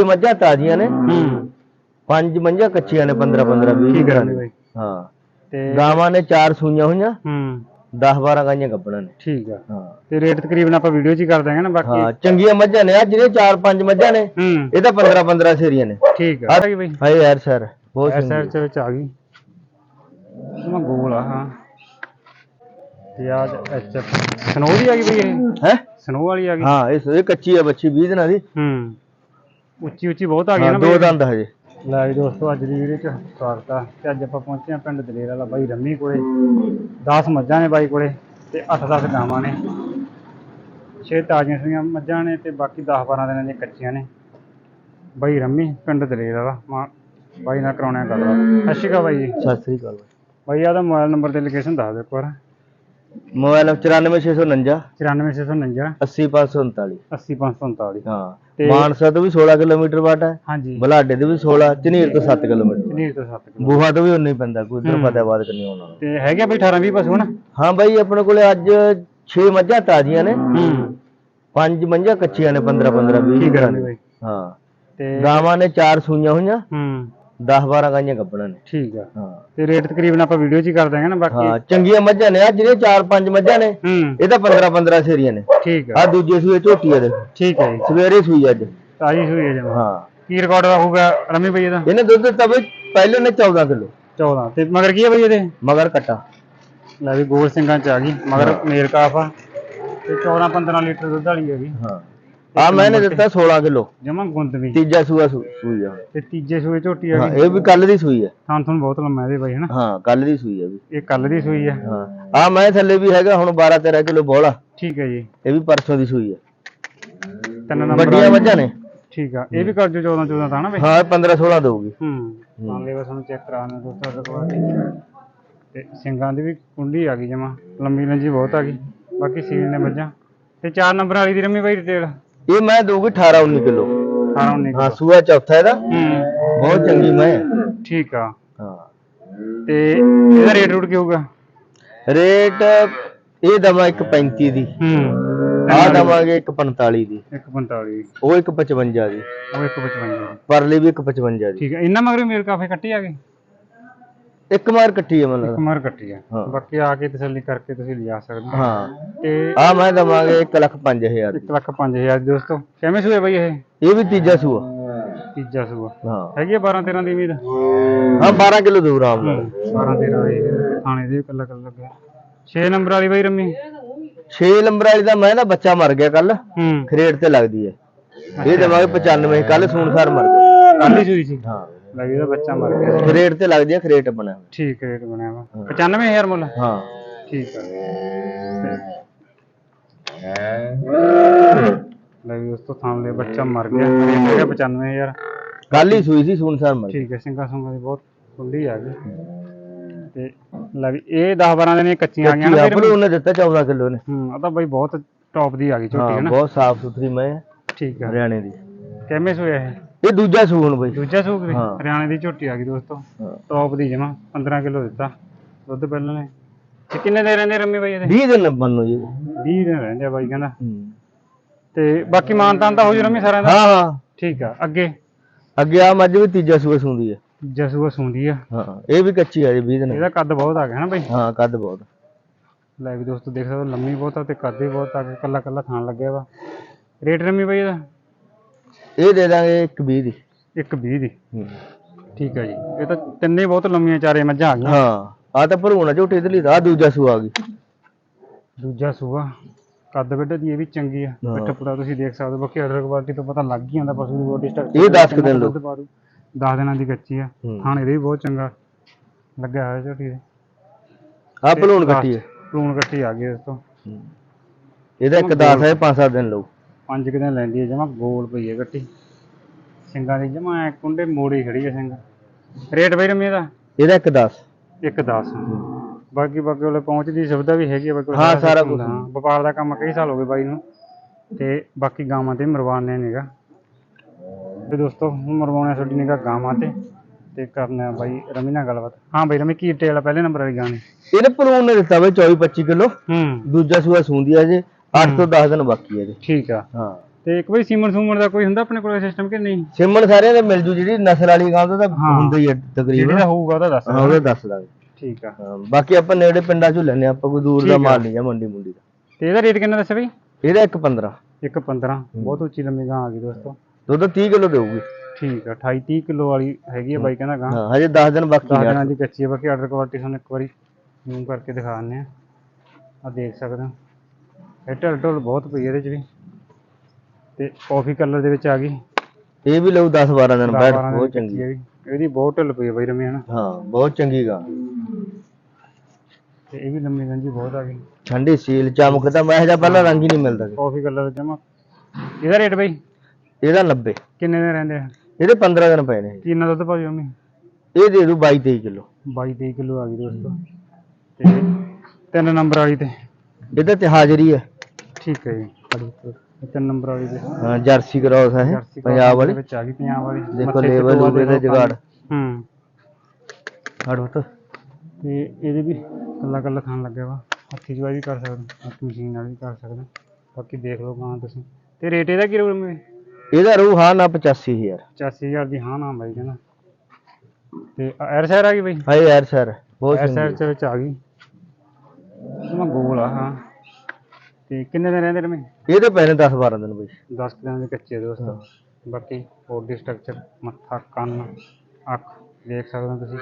ਇਹ ਮੱਝਾਂ ਤਾਜ਼ੀਆਂ ਨੇ। ਹੂੰ। ਪੰਜ ਮੱਝਾਂ ਕੱਚੀਆਂ ਨੇ 15 15 20 ਠੀਕ ਹੈ। ਬਾਈ। ਹਾਂ। ਤੇ ਗਾਵਾਂ ਨੇ ਚਾਰ ਸੂਈਆਂ ਹੋਈਆਂ ਹੂੰ। 10 12 ਗਾਈਆਂ ਗੱਭਣਾ ਨੇ। ਠੀਕ ਆ। ਹਾਂ। ਤੇ ਰੇਟ ਤਕਰੀਬਨ ਆਪਾਂ ਵੀਡੀਓ 'ਚ ਹੀ ਕਰ ਦਾਂਗੇ ਨਾ ਬਾਕੀ ਹਾਂ ਚੰਗੀਆਂ ਮੱਝਾਂ ਨੇ। ਆ ਜਿਹੜੇ ਚਾਰ ਪੰਜ ਮੱਝਾਂ ਨੇ। ਹੂੰ। ਇਹ ਤਾਂ 15 15 ਸੇਰੀਆਂ ਨੇ। ਠੀਕ ਆ। ਆ ਗਈ ਬਾਈ। ਹਾਏ ਯਾਰ ਸਰ। ਬਹੁਤ ਚੰਗੀ ਦੇ ਵਿੱਚ ਆ ਗਈ। ਮੈਂ ਗੋਲ ਆ ਹਾਂ। ਪਿਆਜ਼ ਐਚ ਸਨੋ ਦੀ ਆ ਗਈ ਬਈ ਇਹ। ਹੈ? ਸਨੋ ਵਾਲੀ ਆ ਗਈ। ਹਾਂ ਇਹ ਇਹ ਕੱਚੀ ਆ ਬੱਚੀ 20 ਦਿਨਾਂ ਦੀ। ਹੂੰ। ਉੱਚੀ ਉੱਚੀ ਬਹੁਤ ਆ ਗਈ ਨਾ ਦੋ ਬਈ। ਦੰਦ ਹਜੇ। ਲੈ ਜੀ ਦੋਸਤੋ ਅੱਜ ਦੀ ਵੀਡੀਓ 'ਚ ਸਵਾਗਤ ਆ। ਤੇ ਅੱਜ ਆਪਾਂ ਪਹੁੰਚੇ ਆ ਪਿੰਡ ਦਲੇਰ ਵਾਲਾ ਬਾਈ ਰੰਮੀ ਕੋਲੇ। 10 ਮੱਝਾਂ ਨੇ ਬਾਈ ਕੋਲੇ ਤੇ 8-10 ਗਾਵਾਂ ਨੇ। 6 ਤਾਜ਼ੀਆਂ ਸੂਈਆਂ ਮੱਝਾਂ ਨੇ ਤੇ ਬਾਕੀ 10-12 ਦਿਨਾਂ ਦੀਆਂ ਕੱਚੀਆਂ ਨੇ। ਬਾਈ ਰੰਮੀ ਪਿੰਡ ਦਲੇਰ ਵਾਲਾ। ਮਾਂ ਬਾਈ ਨਾਲ ਕਰਾਉਣਾ ਗੱਲਬਾਤ। ਸਤਿ ਸ਼੍ਰੀ ਅਕਾਲ ਬਾਈ ਜੀ। ਸਤਿ ਸ੍ਰੀ ਅਕਾਲ ਬਾਈ। ਆਦਾ ਮੋਬਾਈਲ ਨੰਬਰ ਤੇ ਲੋਕੇਸ਼ਨ ਦੱਸ ਦਿਓ ਇੱਕ ਵਾਰ। ਮੋਬਾਈਲ 94649 94649 80539 80539 ਹਾਂ ਤੇ- ਮਾਨਸਾ ਤੋਂ ਵੀ 16 ਕਿਲੋਮੀਟਰ ਵਾਟ ਹੈ। ਹਾਂਜੀ। ਬਲਾਡੇ ਦੇ ਵੀ 16 ਝਨੀਰ ਤੋਂ 7 ਕਿਲੋਮੀਟਰ ਨੀਰ ਤੋਂ 7 ਕਿਲੋ ਬੂਹਾ ਤੋਂ ਵੀ ਉਨਾ ਹੀ ਪੈਂਦਾ ਕੋਈ ਇਧਰ ਹੂੰ। ਫਤਿਆਬਾਦ ਕਰਨੀ ਆਉਣਾ ਤੇ ਹੈਗੇ ਬਈ 18 20 ਪਸ਼ੂ ਨਾ ਹਾਂ ਬਾਈ ਆਪਣੇ ਕੋਲੇ ਅੱਜ 6 ਮੱਝਾਂ ਤਾਜ਼ੀਆਂ ਨੇ। ਹੂੰ। ਪੰਜ ਮੱਝਾਂ ਕੱਚੀਆਂ ਨੇ 15 15 20 ਠੀਕ ਹੈ। ਬਾਈ। ਹਾਂ। ਤੇ ਗਾਵਾਂ ਨੇ ਚਾਰ ਸੂਈਆਂ ਹੋਈਆਂ। ਹੂੰ। 10 12 ਗਾਈਆਂ ਗੱਭਣਾ ਨੇ। ਠੀਕ ਆ। ਹਾਂ। ਤੇ ਰੇਟ ਤਕਰੀਬਨ ਆਪਾਂ ਵੀਡੀਓ 'ਚ ਹੀ ਕਰ ਦਾਂਗੇ ਨਾ ਬਾਕੀ। ਹਾਂ ਚੰਗੀਆਂ ਮੱਝਾਂ ਨੇ। ਆ ਜਿਹੜੇ ਚਾਰ ਪੰਜ ਮੱਝਾਂ ਨੇ ਹੂੰ। ਇਹ ਤਾਂ 15 15 ਸੇਰੀਆਂ ਨੇ। ਠੀਕ ਆ। ਆ ਦੂਜੇ ਸੂਏ ਝੋਟੀ ਆ ਦੇ ਠੀਕ ਹੈ ਜੀ। ਸਵੇਰੇ ਸੂਈ ਅੱਜ। ਤਾਜੀ ਸੂਈ ਹੈ ਜਮਾ ਹਾਂ। ਕੀ ਰਿਕਾਰਡ ਹੋਊਗਾ ਰਮੀ ਬਈ ਇਹਦਾ? ਇਹਨੇ ਦੁੱਧ ਦਿੱਤਾ ਬਈ ਪਹਿਲੇ ਨੇ 14 ਕਿਲੋ। 14 ਤੇ ਮਗਰ ਕੀ ਹੈ ਬਈ ਇਹਦੇ? ਮਗਰ ਕੱਟਾ। ਲੈ ਵੀ ਗੋਲ ਸਿੰਘਾਂ 'ਚ ਆ ਗਈ। ਮਗਰ ਮੇਲ ਕਾਫ ਆ। ਤੇ 14 15 ਲੀਟਰ ਦੁੱਧ ਵਾਲੀ ਹੈਗੀ ਹਾਂ। ਆ ਮੈਨੇ ਦਿੱਤਾ 16 ਕਿਲੋ। ਜਮਾ ਗੁੰਦਵੀ ਤੀਜਾ ਸੂਆ ਸੂ- ਸੂਈ ਆ। ਤੇ ਤੀਜੇ ਸੂਏ ਝੋਟੀ ਹਾਂ ਹੈਗੀ ਇਹ ਵੀ ਕੱਲ ਦੀ ਸੂਈ ਹੈ ਥਾਂ ਤੁਹਾਨੂੰ ਬਹੁਤ ਲੰਮਾ ਇਹਦੇ ਬਾਈ ਹਨਾ? ਹਾਂ ਕੱਲ ਦੀ ਸੂਈ ਹੈ ਵੀ। ਇਹ ਕੱਲ ਦੀ ਸੂਈ ਹੈ ਹਾਂ। ਆ ਮੈਂ ਥੱਲੇ ਵੀ ਹੈਗਾ ਹੁਣ 12 13 ਕਿਲੋ ਬੋਲਾ ਠੀਕ ਹੈ ਜੀ। ਇਹ ਵੀ ਪਰਸੋਂ ਦੀ ਸੂਈ ਹੈ ਤਿੰਨ ਨੰਬਰ ਵੱਡੀਆਂ ਮੱਝਾਂ ਨੇ। ਠੀਕ ਆ। ਇਹ ਵੀ ਕਰ ਜੋ 14 14 ਤਾਂ ਨਾ ਬਈ? ਹਾਂ 15 16 ਦਊਗੀ। ਹੂੰ। ਮੰਨ ਲਿਓ ਤੁਹਾਨੂੰ ਚੈੱਕ ਕਰਾਉਣਾ ਦੋਸਤੋ ਕੋਲ ਤੇ ਸਿੰਗਾਂ ਦੀ ਵੀ ਕੁੰਡੀ ਆ ਗਈ ਜਮਾ। ਲੰਮੀ ਲੰਜੀ ਬਹੁਤ ਆ ਗਈ। ਬਾਕੀ ਸੀਲ ਨੇ ਮੱਝਾਂ ਤੇ 4 ਨੰਬਰ ਵਾਲੀ ਦੀ ਰਮੀ ਬਾਈ ਡਿਟੇਲ। ਇਹ ਮੈਂ ਦਊਗੀ 18 19 ਕਿਲੋ। 18 19 ਹਾਂ ਸੂਆ ਚੌਥਾ ਇਹਦਾ। ਹੂੰ। ਬਹੁਤ ਚੰਗੀ ਮੈਂ। ਠੀਕ ਆ। ਹਾਂ। ਤੇ ਇਹਦਾ ਰੇਟ ਰੂਟ ਕੀ ਹੋਊਗਾ? ਰੇਟ ਇਹ ਦਵਾ ਇੱਕ 35 ਦੀ। ਹੂੰ। ਆ ਦਵਾਂਗੇ ਇੱਕ 45 ਦੀ। 145 ਉਹ ਇੱਕ 55 ਦੀ। ਉਹ 155 ਪਰਲੀ ਵੀ ਇੱਕ 55 ਦੀ। ਠੀਕ ਹੈ ਇਹਨਾਂ ਮਗਰ ਮੇਰੇ ਕਾਫੇ ਕੱਟੀ ਆ ਗਏ ਇੱਕ ਮਾਰ ਕੱਟੀ ਹੈ ਮਤਲਬ ਮਗਰ ਕੱਟੀ ਆ। ਹਾਂ। ਬਾਕੀ ਆ ਕੇ ਤਸੱਲੀ ਕਰਕੇ ਤੁਸੀਂ ਲਿਜਾ ਸਕਦੇ ਹੋ। ਹਾਂ। ਤੇ ਆ ਮੈਂ ਦਵਾਂਗੇ 1 ਲੱਖ 5000 ਦੀ। 1 ਲੱਖ 5000 ਦੋਸਤੋ। ਕਿਵੇਂ ਸੂਏ ਬਈ ਇਹ? ਇਹ ਵੀ ਤੀਜਾ ਸੂਆ। ਤੀਜਾ ਸੂਆ। ਹਾਂ। ਹੈਗੀ ਆ 12 13 ਦੀ ਉਮੀਦ? ਹਾਂ 12 ਕਿਲੋ ਦੂਰ ਆਮ ਨਾਲ 12 13 ਦੀ। ਥਾਣੇ ਦੇ ਕੱਲਾ ਕੱਲਾ ਲੱਗਿਆ 6 ਨੰਬਰ ਵਾਲੀ ਬਈ ਰਮੀ? 6 ਨੰਬਰ ਵਾਲੀ ਦਾ ਮੈਂ ਨਾ ਬੱਚਾ ਮਰ ਗਿਆ ਕੱਲ ਹੂੰ। ਖਰੇੜ ਤੇ ਲੱਗਦੀ ਹੈ ਇਹ ਦਵਾਂਗੇ 95 ਕੱਲ ਸੂਨਸਾਰ ਮਰ ਗਿਆ। ਕੱਲ ਹੀ ਸੂਈ ਸੀ। ਹਾਂ। ਲੱਗੀ ਇਹਦਾ ਬੱਚਾ ਮਰ ਗਿਆ। ਸੀ। ਖਰੇੜ ਤੇ ਲੱਗਦੀ ਹੈ ਖਰੇਟ ਬਣਿਆ ਹੋਇਆ। ਠੀਕ ਰੇਟ ਬਣਿਆ ਵਾ। 95000 ਮੁੱਲ ਹਾਂ। ਠੀਕ ਆ। ਲੈ ਵੀ ਉਸ ਤੋਂ ਥਾਂ ਬੱਚਾ ਮਰ ਗਿਆ। ਰੇਟ ਹੈਗਾ 95000 ਕੱਲ ਹੀ ਸੂਈ ਸੀ ਸੂਨਸਾਰ ਮਰ ਗਿਆ। ਠੀਕ ਹੈ ਸਿੰਘਾ ਸੁੰਗਾ ਦੀ ਬਹੁਤ ਖੁੱਲੀ ਆ ਗਈ ਤੇ ਲੈ ਵੀ ਇਹ 10 12 ਦਿਨ ਕੱਚੀਆਂ ਆ ਗਈਆਂ ਨਾ ਫਿਰ ਆਪਣੇ ਉਹਨੇ ਦਿੱਤਾ 14 ਕਿਲੋ ਨੇ। ਹੂੰ ਆ ਤਾਂ ਬਈ ਬਹੁਤ ਟੌਪ ਦੀ ਆ ਗਈ ਝੋਟੀ ਹਾਂ ਹੈ ਨਾ। ਬਹੁਤ ਸਾਫ਼ ਸੁਥਰੀ ਮੈਂ ਠੀਕ ਆ। ਹਰਿਆਣੇ ਦੀ। ਕਿਵੇਂ ਸੋਇਆ ਇਹ? ਇਹ ਦੂਜਾ ਸੂਣ ਬਈ। ਦੂਜਾ ਸੂਕ ਦੀ ਹਾਂ। ਹਰਿਆਣੇ ਦੀ ਝੋਟੀ ਆ ਗਈ ਦੋਸਤੋ। ਹਾਂ। ਟੌਪ ਦੀ ਜਮਾ 15 ਕਿਲੋ ਦਿੱਤਾ। ਦੁੱਧ ਪਹਿਲਾਂ ਨੇ। ਤੇ ਕਿੰਨੇ ਦੇ ਰਹਿੰਦੇ ਰੰਮੀ ਬਾਈ ਇਹਦੇ? 20 ਦਿਨ ਮੰਨੋ ਜੀ। 20 ਦਿਨ ਰਹਿੰਦੇ ਆ ਬਾਈ ਕਹਿੰਦਾ। ਤੇ ਬਾਕੀ ਮਾਨਤਾਨ ਤਾਂ ਹੋ ਜੂ ਰੰਮੀ ਸਾਰਿਆਂ ਦਾ? ਹਾਂ ਹਾਂ। ਠੀਕ ਆ ਅੱਗੇ? ਅੱਗੇ ਆ ਮੱਝ ਵੀ ਤੀਜਾ ਸੂਆ ਸੂੰਦੀ ਹੈ ਜਸੂਆ ਸੁੰਦੀ ਆ। ਹਾਂ ਇਹ ਵੀ ਕੱਚੀ ਹੈ ਜੀ 20 ਦਿਨ। ਇਹਦਾ ਕੱਦ ਬਹੁਤ ਆ ਗਿਆ ਨਾ ਬਾਈ। ਹਾਂ ਕੱਦ ਬਹੁਤ। ਲੈ ਵੀ ਦੋਸਤੋ ਦੇਖ ਸਕਦੇ ਹੋ ਲੰਮੀ ਬਹੁਤ ਆ ਤੇ ਕੱਦ ਵੀ ਬਹੁਤ ਆ ਗਿਆ ਕੱਲਾ ਕੱਲਾ ਥਾਣ ਲੱਗਿਆ ਵਾ। ਰੇਟ ਰੰਮੀ ਬਾਈ ਇਹਦਾ? ਇਹ ਦੇ ਦਾਂਗੇ ਇੱਕ 20 ਦੀ। 120 ਦੀ। ਹੂੰ। ਠੀਕ ਆ ਜੀ। ਇਹ ਤਾਂ ਤਿੰਨੇ ਹੀ ਬਹੁਤ ਲੰਮੀਆਂ ਚਾਰੇ ਮੱਝਾਂ ਆ ਗਈਆਂ। ਹਾਂ ਆ ਤਾਂ ਭਰੂਣਾ ਝੋਟੀ ਦਾ ਆਹ ਦੂਜਾ ਸੂਆ ਆ ਗਈ। ਦੂਜਾ ਸੂਆ ਕੱਦ ਵੱਡ ਦੀ ਇਹ ਵੀ ਚੰਗੀ ਆ। ਹਾਂ। ਪਿੱਠ ਪੁੜਾ ਤੁਸੀਂ ਦੇਖ ਸਕਦੇ ਹੋ ਬਾਕੀ ਅਡਰ ਕੁਆਲਿਟੀ ਤੋਂ ਪਤਾ ਲੱਗ ਹੀ ਜਾਂਦਾ ਪਸ਼ੂ ਦੀ ਬੋਡੀ ਸਟਰਕਚਰ ਇਹ 10 ਕੁ ਦਿਨ ਲਓ। 10 ਦਿਨਾਂ ਦੀ ਕੱਚੀ ਆ। ਹੂੰ। ਥਾਣ ਇਹਦੇ ਵੀ ਬਹੁਤ ਚੰਗਾ ਲੱਗਿਆ ਹੋਇਆ ਝੋਟੀ ਦੇ। ਆ ਭਲੂਣ ਕੱਟੀ ਹੈ ਪਲੂਣ ਕੱਟੀ ਆ ਗਈ ਇਸ ਤੋਂ। ਇਹਦਾ ਇੱਕ 10 ਹੈ 5-7 ਦਿਨ ਲਊ ਪੰਜ ਕੁ ਦਿਨ ਲੈਂਦੀ ਹੈ ਜਮਾ ਗੋਲ ਪਈ ਹੈ ਕੱਟੀ ਸਿੰਘਾਂ ਦੀ ਜਮਾ ਐ ਕੁੰਡੇ ਮੋੜੀ ਖੜੀ ਹੈ ਸਿੰਘ। ਰੇਟ ਬਈ ਰਮੀ ਦਾ ਇਹਦਾ ਇੱਕ 10 ਇੱਕ 10 ਬਾਕੀ ਬਾਕੀ ਉਹਲੇ ਪਹੁੰਚ ਦੀ ਸੁਵਿਧਾ ਵੀ ਹੈਗੀ ਆ ਬਾਕੀ ਹਾਂ, ਸਾਰਾ ਹਾਂ ਵਪਾਰ ਦਾ ਕੰਮ ਕਈ ਸਾਲ ਹੋ ਗਏ ਬਾਈ ਨੂੰ। ਤੇ ਬਾਕੀ ਗਾਵਾਂ ਤੇ ਮਰਵਾਉਣੇ ਨੇਗਾ ਤੇ ਦੋਸਤੋ ਹੁਣ ਮਰਵਾਉਣੇ ਸਾਡੀ ਨਿਗਾ ਗਾਵਾਂ ਤੇ। ਤੇ ਕਰਨਾ ਬਾਈ ਰਮੀ ਨਾਲ ਗੱਲਬਾਤ। ਹਾਂ ਬਾਈ ਰਮੀ ਕੀ ਡਿਟੇਲ ਆ ਪਹਿਲੇ ਨੰਬਰ ਵਾਲੀ ਗਾਣੀ ਇਹਨੇ ਭਲੂਣ ਨੇ ਦਿੱਤਾ ਬਈ 24-25 ਕਿਲੋ। ਹੂੰ। ਦੂਜਾ ਸੂਆ ਸੂੰਦੀ ਹੈ ਜੇ 8 ਤੋਂ 10 ਦਿਨ ਬਾਕੀ ਹੈ ਜੀ। ਠੀਕ ਆ। ਹਾਂ। ਤੇ ਇੱਕ ਵਾਰੀ ਸੀਮਨ ਸੂਮਨ ਦਾ ਕੋਈ ਹੁੰਦਾ ਆਪਣੇ ਕੋਲ ਸਿਸਟਮ ਕਿ ਨਹੀਂ? ਸਿਮਣ ਸਾਰਿਆਂ ਦੇ ਮਿਲ ਜੂ ਜਿਹੜੀ ਨਸਲ ਵਾਲੀ ਗਾਂ ਉਹਦਾ ਤਾਂ ਹਾਂ। ਹੁੰਦਾ ਹੀ ਹੈ ਜਿਹੜੇ ਤਕਰੀਬਨ ਦਾ ਹੋਊਗਾ ਉਹਦਾ ਦੱਸ ਹਾਂ ਉਹਦਾ ਦੱਸ ਦਾਂਗੇ। ਠੀਕ ਆ। ਹਾਂ, ਬਾਕੀ ਆਪਾਂ ਨੇੜੇ ਪਿੰਡਾਂ ਚੋਂ ਲੈਨੇ ਆਪਾਂ ਕੋਈ ਦੂਰ ਦਾ ਠੀਕ ਆ। ਮਾਲ ਨਹੀਂ ਜਾਂ ਮੰਡੀ ਮੁੰਡੀ ਦਾ। ਤੇ ਇਹਦਾ ਰੇਟ ਕਿੰਨਾ ਦੱਸਿਆ ਬਈ? ਇਹਦਾ ਇੱਕ 15 ਇੱਕ 15 ਬਹੁਤ ਉੱਚੀ ਲੰਮੀ ਗਾਂ ਆ ਗਈ ਦੋਸਤੋ। ਦੁੱਧ 30 ਕਿਲੋ ਦੇਊਗੀ। ਠੀਕ ਆ 28 30 ਕਿਲੋ ਵਾਲੀ ਹੈਗੀ ਆ ਬਾਈ ਕਹਿੰਦਾ ਗਾਂ। ਹਾਂ ਹਜੇ 10 ਦਿਨ ਬਾਕੀ 10 ਆ ਦਿਨਾਂ ਦੀ ਕੱਚੀ ਹੈ ਬਾਕੀ ਆਰਡਰ ਕੁਆਲਿਟੀ ਤੁਹਾਨੂੰ ਇੱਕ ਵਾਰੀ ਜ਼ੂਮ ਕਰਕੇ ਦਿਖਾ ਦਿੰਦੇ ਆ ਆ ਦੇਖ ਸਕਦੇ ਹੋ। ਇਹ ਢਲ ਢੁਲ ਬਹੁਤ ਪਈ ਇਹਦੇ ਚ ਵੀ। ਤੇ ਕਾਫੀ ਕਲਰ ਦੇ ਵਿੱਚ ਆ ਗਈ। ਇਹ ਵੀ ਲਊ 10 12 ਦਿਨ ਬੈਠ ਬਹੁਤ ਚੰਗੀ। ਹੈ। ਇਹਦੀ ਬਹੁਤ ਢਿੱਲ ਪਈ ਬਾਈ ਰਮੀ ਹਨਾ? ਹਾਂ ਬਹੁਤ ਚੰਗੀ ਗਾਂ। ਤੇ ਇਹ ਵੀ ਲੰਮੀ ਗੰਜੀ ਬਹੁਤ ਆ ਗਈ। ਠੰਡੀ ਸੀਲ ਚਮਕਦਾ ਮੈਂ ਇਹਦਾ ਪਹਿਲਾਂ ਰੰਗ ਹੀ ਨਹੀਂ ਮਿਲਦਾ ਸੀ। ਕਾਫੀ ਕਲਰ ਜਮਾ। ਇਹਦਾ ਰੇਟ ਬਾਈ? ਇਹਦਾ 90 ਕਿੰਨੇ ਦਿਨ ਰਹਿੰਦੇ ਆ? ਇਹਦੇ 15 ਦਿਨ ਪਏ ਨੇ ਕਿੰਨਾ ਦੁੱਧ ਭਾਜੀ ਮੰਮੀ? ਇਹ ਦੇ ਦੂ 22 23 ਕਿਲੋ। 22 23 ਕਿਲੋ ਆ ਗਈ ਦੋਸਤੋ। ਤੇ ਤਿੰਨ ਨੰਬਰ ਵਾਲੀ ਤੇ। ਇਹਦੇ ਤੇ ਹਾਜ਼ਰੀ ਹੈ ਠੀਕ ਹੈ ਜੀ। ਇਹ ਤਿੰਨ ਨੰਬਰ ਵਾਲੀ ਤੇ ਹਾਂ ਜਰਸੀ ਕਰਾਉਸ ਹੈ ਪੰਜਾਬ ਵਾਲੀ। ਵਿੱਚ ਆ ਗਈ ਪੰਜਾਬ ਵਾਲੀ ਦੇਖੋ ਮੱਥੇ ਤੇ ਟੋਆ ਦੇਖੋ ਜਗਾੜ। ਹੂੰ। ਹੜ ਬਤ ਤੇ ਇਹਦੇ ਵੀ ਕੱਲਾ ਕੱਲਾ ਖਾਣ ਲੱਗਿਆ ਵਾ। ਹੱਥੀ ਜਵਾਈ ਵੀ ਕਰ ਸਕਦੇ ਹੱਥ ਮਸ਼ੀਨ ਨਾਲ ਵੀ ਕਰ ਸਕਦੇ ਬਾਕੀ ਦੇਖ ਲਓ ਗਾਂ ਤੁਸੀਂ। ਤੇ ਰੇਟ ਇਹਦਾ ਕੀ ਰਹੂ ਮੈਂ ਇਹਦਾ ਰੂ ਹਾਂ ਨਾ 85000 85000 ਦੀ ਹਾਂ ਨਾ ਬਾਈ ਕਹਿੰਦਾ। ਤੇ ਐਰ ਸ਼ਹਿਰ ਆ ਗਈ ਬਾਈ? ਹਾਏ ਯਾਰ ਸਰ ਬਹੁਤ ਐਰ ਸ਼ਹਿਰ ਚੰਗੀ। ਚ ਵਿੱਚ ਆ ਗਈ। ਮੈਂ ਗੋਲ ਆ ਹਾਂ। ਤੇ ਕਿੰਨੇ ਦਿਨ ਰਹਿੰਦੇ ਰਮੇ? ਇਹਦੇ ਪਏ ਨੇ 10 12 ਦਿਨ ਬਈ। 10 ਦਿਨਾਂ ਦੇ ਕੱਚੇ ਆ ਦੋਸਤੋ ਬਾਕੀ ਬੋਡੀ ਸਟਰਕਚਰ ਮੱਥਾ ਕੰਨ ਅੱਖ ਦੇਖ ਸਕਦੇ ਹੋ ਤੁਸੀਂ।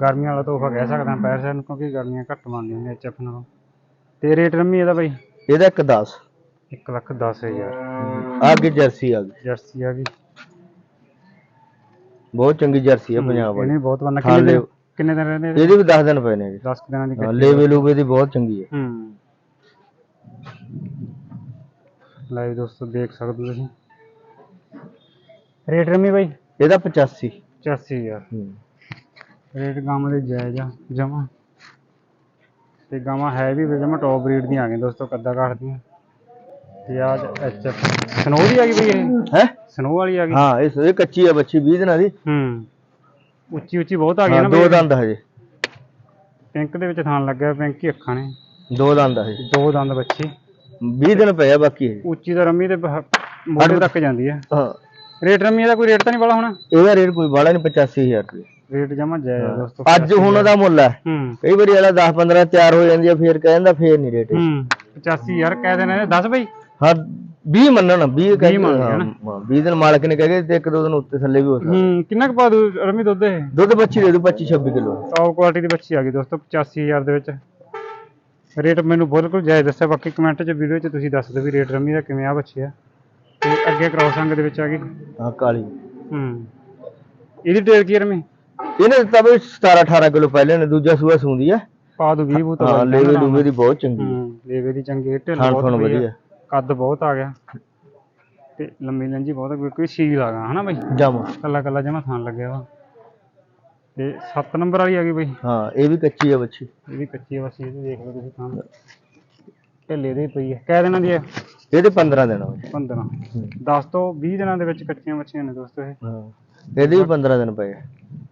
ਗਰਮੀਆਂ ਵਾਲਾ ਤੋਹਫਾ ਕਹਿ ਸਕਦਾ ਪੈਰ ਸ਼ਹਿਰ ਨੂੰ ਕਿਉਂਕਿ ਗਰਮੀਆਂ ਘੱਟ ਮੰਨਦੀਆਂ ਨੇ ਐਚਐਫ ਨਾਲੋਂ। ਤੇ ਰੇਟ ਰਮੀ ਇਹਦਾ ਬਾਈ? ਇਹਦਾ ਇੱਕ 10 1 ਲੱਖ 10 ਹਜ਼ਾਰ। ਅੱਗੇ ਜਰਸੀ ਆ ਗਈ। ਜਰਸੀ ਆ ਗਈ। ਬਹੁਤ ਚੰਗੀ ਜਰਸੀ ਹੈ ਪੰਜਾਬ ਵਾਲੀ। ਇਹਨੇ ਬਹੁਤ ਵੰਨਾ ਕਿੰਨੇ ਦਿਨ ਲੈ- ਰਹਿੰਦੇ ਇਹਦੇ? ਵੀ 10 ਦਿਨ ਪਏ ਨੇ ਜੀ 10 ਦਿਨਾਂ ਦੀ ਲੇਵੇ ਲੂਵੇ ਦੀ ਬਹੁਤ ਚੰਗੀ ਹੈ ਹੂੰ। ਲਾਈਵ ਦੋਸਤੋ ਦੇਖ ਸਕਦੇ ਹੋ ਤੁਸੀਂ। ਰੇਟ ਰਮੀ ਬਾਈ? ਇਹਦਾ 85 84000 ਹੂੰ। ਰੇਟ ਗਾਵਾਂ ਦੇ ਜਾਇਜ਼ ਆ ਜਮਾ। ਤੇ ਗਾਵਾਂ ਹੈ ਵੀ ਜਮਾ ਟੌਪ ਬਰੀਡ ਦੀਆਂ ਆ ਗਈਆਂ ਦੋਸਤੋ ਕੱਦਾ ਕਾਟਦੀਆਂ ਤੇ ਆ ਐਚ ਐਫ ਸਨੋ ਦੀ ਆ ਗਈ ਬਈ ਇਹ? ਹੈ? ਸਨੋ ਵਾਲੀ ਆ ਗਈ। ਹਾਂ ਇਹ ਇਹ ਕੱਚੀ ਹੈ ਬੱਚੀ 20 ਦਿਨਾਂ ਦੀ। ਹੂੰ। ਉੱਚੀ ਉੱਚੀ ਬਹੁਤ ਆ ਗਈ ਹਾਂ ਨਾ ਦੋ ਬਈ। ਦੰਦ ਹਜੇ। ਪਿੰਕ ਦੇ ਵਿੱਚ ਥਾਣ ਲੱਗਿਆ ਪਿੰਕ ਹੀ ਅੱਖਾਂ ਨੇ। ਦੋ ਦੰਦ ਹਜੇ ਦੋ ਦੰਦ ਬੱਚੇ। 20 ਦਿਨ ਪਏ ਆ ਬਾਕੀ ਹਜੇ। ਉੱਚੀ ਤਾਂ ਰੰਮੀ ਤੇ ਮੋਢੇ ਤੱਕ ਜਾਂਦੀ ਆ। ਹਾਂ। ਰੇਟ ਰੰਮੀ ਦਾ ਕੋਈ ਰੇਟ ਤਾਂ ਨਹੀਂ ਵਾਲਾ ਹੋਣਾ? ਇਹਦਾ ਰੇਟ ਕੋਈ ਬਾੜਾ ਨਹੀਂ 85000 ਰੁਪਏ। ਰੇਟ ਜਮਾ ਜਾਇਜ਼ ਆ ਦੋਸਤੋ ਅੱਜ ਹੁਣ ਉਹਦਾ ਮੁੱਲ ਹੈ ਹੂੰ। ਕਈ ਵਾਰੀ ਵਾਲਾ 10 15 ਤਿਆਰ ਹੋ ਜਾਂਦੀ ਹੈ ਫੇਰ ਕਹਿੰਦਾ ਫੇਰ ਨਹੀਂ ਰੇਟ ਹੂੰ। 85 ਯਾਰ ਕਹਿ ਦੇਣਾ 10 ਬਈ। ਹਾਂ 20 ਮੰਨਣ 20 ਕਹਿੰਦੇ ਮੰਨ ਹਾਂ ਗਏ ਨਾ। ਹਾਂ, 20 ਦਿਨ ਮਾਲਕ ਨੇ ਕਹੇ ਤੇ ਇੱਕ ਦੋ ਦਿਨ ਉੱਤੇ ਥੱਲੇ ਵੀ ਹੋ ਸਕਦਾ। ਹੂੰ ਕਿੰਨਾ ਕੁ ਪਾ ਦੂ ਰੰਮੀ ਦੁੱਧ ਇਹ? ਦੁੱਧ ਬੱਚੀ ਦੇ ਦੂ 25 26 ਕਿਲੋ। ਟੌਪ ਕੁਆਲਿਟੀ ਦੀ ਬੱਚੀ ਆ ਗਈ ਦੋਸਤੋ 85000 ਦੇ ਵਿੱਚ। ਰੇਟ ਮੈਨੂੰ ਬਿਲਕੁਲ ਜਾਇਜ਼ ਦੱਸਿਆ ਬਾਕੀ ਕਮੈਂਟ 'ਚ ਵੀਡੀਓ 'ਚ ਤੁਸੀਂ ਦੱਸ ਦਿਓ ਵੀ ਰੇਟ ਰੰਮੀ ਦਾ ਕਿਵੇਂ ਆ ਬੱਚੀ ਆ ਤੇ ਅੱਗੇ ਕ੍ਰੋਸ ਅੰਗ ਦੇ ਵਿੱਚ ਆ ਗਈ। ਹਾਂ ਕਾਲੀ। ਹੂੰ। ਇਹਦੀ ਡੇਰ ਕੀ ਆ ਰੰਮੀ? ਇਹਨੇ ਦਿੱਤਾ ਬਈ 17 18 ਕਿਲੋ ਪਹਿਲੇ ਨੇ ਦੂਜਾ ਸੂਆ ਸੂੰਦੀ ਹੈ ਪਾ ਦੂ 20 ਬੂਤ ਹਾਂ ਲੇਵੇ ਲੂਵੇ ਦੀ ਬਹੁਤ ਚੰਗੀ ਹੈ ਲੇਵੇ ਦੀ ਚੰਗੀ ਢਿੱਲ ਬਹੁਤ ਆ। ਵਧੀਆ। ਕੱਦ ਬਹੁਤ ਆ ਗਿਆ। ਤੇ ਲੰਮੀ ਲੰਜੀ ਬਹੁਤ ਆ ਕੋਈ- ਸ਼ੀਲ ਆ ਹਨਾ ਬਈ? ਜਮ। ਕੱਲਾ ਕੱਲਾ ਜਮਾ ਥਾਣ ਲੱਗਿਆ ਵਾ। ਤੇ 7 ਨੰਬਰ ਵਾਲੀ ਆ ਗਈ ਬਈ। ਹਾਂ ਇਹ ਵੀ ਕੱਚੀ ਹੈ ਬੱਚੀ। ਇਹ ਵੀ ਕੱਚੀ ਆ ਬਸ ਇਹ ਵੀ ਦੇਖ ਲਓ ਤੁਸੀਂ ਢਿੱਲੇ ਦੇ ਪਈ ਹੈ ਕਿਹ ਦਿਨਾਂ ਦੀ ਹੈ ਇਹਦੇ 15 ਦਿਨ ਹੋ 15 10 ਤੋਂ 20 ਦਿਨਾਂ ਦੇ ਵਿੱਚ ਕੱਚੀਆਂ ਬੱਚੀਆਂ ਨੇ ਦੋਸਤੋ ਇਹ। ਹਾਂ ਇਹਦੇ ਵੀ 15 ਦਿਨ ਪਏ ਆ।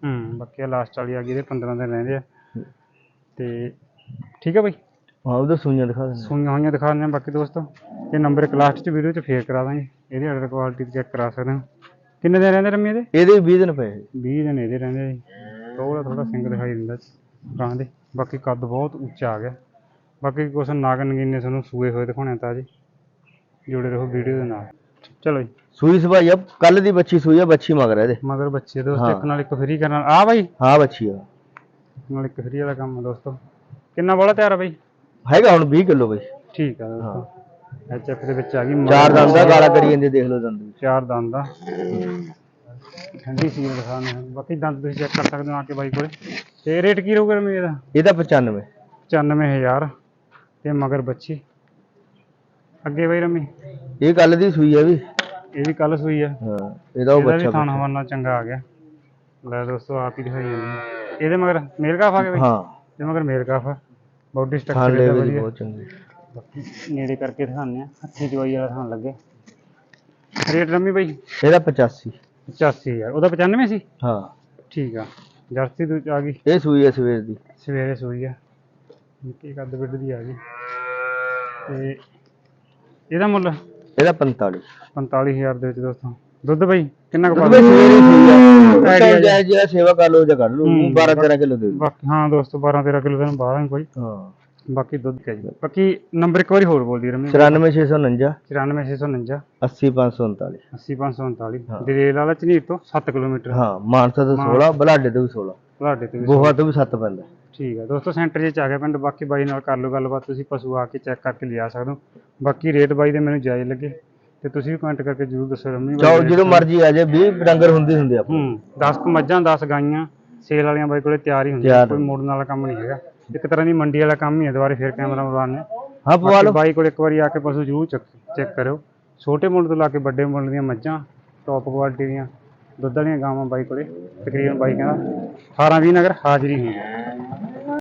ਹੂੰ ਬਾਕੀ ਲਾਸਟ ਵਾਲੀ ਆ ਗਈ ਇਹਦੇ 15 ਦਿਨ ਰਹਿੰਦੇ ਆ। ਤੇ ਠੀਕ ਹੈ ਬਈ? ਹਾਂ ਉਹਦਾ ਸੂਈਆਂ ਦਿਖਾ ਦਿੰਦੇ ਸੂਈਆਂ ਹੋਈਆਂ ਦਿਖਾ ਦਿੰਦੇ ਬਾਕੀ ਦੋਸਤੋ ਇਹ ਨੰਬਰ ਇੱਕ ਲਾਸਟ 'ਚ ਵੀਡੀਓ 'ਚ ਫੇਰ ਕਰਾ ਦਾਂਗੇ। ਇਹਦੀ ਆਰਡਰ ਕੁਆਲਿਟੀ ਚੈੱਕ ਕਰਾ ਸਕਦੇ ਹੋ। ਕਿੰਨੇ ਦਿਨ ਰਹਿੰਦੇ ਰੰਮੀ ਇਹਦੇ? ਇਹਦੇ ਵੀ 20 ਦਿਨ ਪਏ। ਆ। 20 ਦਿਨ ਇਹਦੇ ਰਹਿੰਦੇ ਆ ਜੀ। ਥੋੜਾ ਥੋੜਾ ਸਿੰਗ ਦਿਖਾਈ ਦਿੰਦਾ ਗਾਂ ਦੇ। ਬਾਕੀ ਕੱਦ ਬਹੁਤ ਉੱਚਾ ਆ ਗਿਆ। ਬਾਕੀ ਕੁਛ ਨਾਗ ਨਗੀਨੇ ਤੁਹਾਨੂੰ ਸੂਏ ਹੋਏ ਦਿਖਾਉਣੇ ਤਾਂ ਜੀ ਜੁੜੇ ਰਹੋ ਵੀਡੀਓ ਦੇ ਨਾਲ। ਚਲੋ ਜੀ। ਸੂਈ ਸਭਾਈ ਆ ਕੱਲ ਦੀ ਬੱਚੀ ਸੂਈ ਆ ਬੱਚੀ ਮਗਰ ਇਹਦੇ। ਮਗਰ ਬੱਚੇ ਦੋਸਤ। ਇੱਕ ਨਾਲ ਇੱਕ ਫਰੀ ਕਰਨ। ਆ ਬਾਈ। ਹਾਂ ਬੱਚੀ ਆ। ਨਾਲ ਇੱਕ ਫਰੀ ਵਾਲਾ ਕੰਮ ਆ ਦੋਸਤੋ। ਕਿੰਨਾ ਬੋਲਾ ਤਿਆਰ ਆ ਬਾਈ? ਹੈਗਾ ਹੁਣ 20 ਕਿਲੋ ਬਈ। ਠੀਕ ਆ ਦੋਸਤੋ। ਐਚਐਫ ਦੇ ਵਿੱਚ ਆ ਗਈ ਚਾਰ ਦੰਦ ਦਾ ਗਾਲਾ ਕਰੀ ਜਾਂਦੇ ਦੇਖ ਲਓ ਦੰਦ। ਚਾਰ ਦੰਦ ਦਾ ਠੰਡੀ ਸੀਲ ਦਿਖਾਣੇ ਬਾਕੀ ਦੰਦ ਤੁਸੀਂ ਚੈੱਕ ਕਰ ਸਕਦੇ ਹੋ ਆ ਕੇ ਬਾਈ ਕੋਲੇ। ਤੇ ਰੇਟ ਕੀ ਰਹੂਗਾ ਰਮੀ ਇਹਦਾ ਇਹਦਾ 95 95000 ਤੇ ਮਗਰ ਬੱਚੀ। ਅੱਗੇ ਬਈ ਰਮੀ? ਇਹ ਕੱਲ ਦੀ ਸੂਈ ਆ ਵੀ। ਇਹ ਵੀ ਕੱਲ ਸੂਈ ਆ। ਹਾਂ ਇਹਦਾ ਉਹ ਬੱਚਾ ਥਾਣ ਹਵਾਨਾ ਚੰਗਾ ਆ ਗਿਆ। ਲੈ ਦੋਸਤੋ ਆਪ ਹੀ ਦਿਖਾਈ ਜਾਂਦੀ। ਇਹਦੇ ਮਗਰ ਮੇਲ ਕਾਫ ਆ ਗਿਆ ਬਈ? ਹਾਂ। ਇਹਦੇ ਮਗਰ ਮੇਲ ਕਾਫ ਬਾਡੀ ਖਾਣ ਸਟਰਕਚਰ ਇਹਦਾ ਵਧੀਆ। ਬਹੁਤ ਚੰਗੀ। ਬਾਕੀ ਨੇੜੇ ਕਰਕੇ ਦਿਖਾਉਂਦੇ ਆ। ਹੱਥੀ ਜਵਾਈ ਵਾਲਾ ਥਾਣ ਲੱਗੇ। ਰੇਟ ਰਮੀ ਬਈ? ਇਹਦਾ 85 85000 ਉਹਦਾ 95 ਸੀ? ਹਾਂ। ਠੀਕ ਆ। ਜਰਸੀ ਦੂ ਆ ਗਈ। ਇਹ ਸੂਈ ਆ ਸਵੇਰ ਦੀ। ਸਵੇਰੇ ਸੂਈ ਆ। ਨਿੱਕੀ ਕੱਦ ਬਿੱਡ ਦੀ ਆ ਗਈ। ਤੇ ਇਹਦਾ ਮੁੱਲ? ਇਹਦਾ 45 45000 ਦੇ ਵਿੱਚ ਦੋਸਤੋ। ਦੁੱਧ ਬਈ ਕਿੰਨਾ ਕੁ ਦੁੱਧ ਪਾ ਬਈ ਸਵੇਰੇ ਹੀ ਸੂਈ ਆ। ਜਿਹੜਾ ਸੇਵਾ ਕਰ ਲਓ ਜਾਂ ਕੱਢ ਲਓ। ਹੂੰ, 12 13 ਕਿਲੋ ਦੇ ਦਿਓ। ਬਾਕੀ ਹਾਂ ਦੋਸਤੋ 12 13 ਕਿਲੋ ਦਾ ਬਾਹਰ ਕੋਈ। ਹਾਂ। ਬਾਕੀ ਦੁੱਧ ਕਹਿ ਜੀ ਬਾਕੀ ਨੰਬਰ ਇੱਕ ਵਾਰੀ ਹੋਰ ਬੋਲ ਦੀ ਰਮੀ 94649 94649 80539 80539 ਹਾਂ। ਦਰੇਲ ਵਾਲਾ ਝਨੀਰ ਤੋਂ 7 ਕਿਲੋਮੀਟਰ। ਹਾਂ ਮਾਨਸਾ ਤੋਂ 16 ਬਲਾਡੇ ਤੋਂ ਵੀ 16 ਬਲਾਡੇ ਤੇ ਵੀ ਗੋਹਾ ਤੋਂ ਵੀ 7 ਪੈਂਦਾ। ਠੀਕ ਹੈ ਦੋਸਤੋ ਸੈਂਟਰ 'ਚ ਆ ਗਿਆ ਪਿੰਡ ਬਾਕੀ ਬਾਈ ਨਾਲ ਕਰ ਲਓ ਗੱਲਬਾਤ ਤੁਸੀਂ ਪਸ਼ੂ ਆ ਕੇ ਚੈੱਕ ਕਰਕੇ ਲਿਆ ਸਕਦੇ ਹੋ। ਬਾਕੀ ਰੇਟ ਬਾਈ ਦੇ ਮੈਨੂੰ ਜਾਇਜ਼ ਲੱਗੇ ਤੇ ਤੁਸੀਂ ਵੀ ਕਮੈਂਟ ਕਰਕੇ ਜਰੂਰ ਦੱਸੋ ਰਮੀ ਬਾਈ ਜਦੋਂ ਮਰਜ਼ੀ ਆ ਜਾਏ 20 ਡੰਗਰ ਹੁੰਦੇ ਹੁੰਦੇ ਆ। ਹੂੰ 10 ਕੁ ਮੱਝਾਂ 10 ਗਾਈਆਂ ਸੇਲ ਵਾਲੀਆਂ ਬਾਈ ਕੋਲੇ ਤਿਆਰ ਹੀ ਹੁੰਦੀਆਂ ਕੋਈ ਮੋੜਨ ਵਾਲਾ ਕੰਮ ਨਹੀਂ ਹੈਗਾ। ਇੱਕ ਤਰ੍ਹਾਂ ਦੀ ਮੰਡੀ ਵਾਲਾ ਕੰਮ ਹੀ ਹੈ ਦੁਬਾਰੇ ਫੇਰ ਕੈਮਰਾ ਮਰਵਾਉਣੇ ਹਾਂ ਪਵਾ ਬਾਕੀ ਲਓ ਬਾਈ ਕੋਲ ਇੱਕ ਵਾਰੀ ਆ ਕੇ ਪਸ਼ੂ ਜ਼ਰੂਰ ਚੈੱਕ ਕਰਿਓ। ਛੋਟੇ ਮੁੱਲ ਤੋਂ ਲਾ ਕੇ ਵੱਡੇ ਮੁੱਲ ਦੀਆਂ ਮੱਝਾਂ ਟੌਪ ਕੁਆਲਿਟੀ ਦੀਆਂ ਦੁੱਧ ਵਾਲੀਆਂ ਗਾਵਾਂ ਬਾਈ ਕੋਲੇ ਤਕਰੀਬਨ ਬਾਈ ਕਹਿੰਦਾ 18 20 ਨਗਰ ਹਾਜ਼ਰੀ ਹੁੰਦੀ। ਹੈ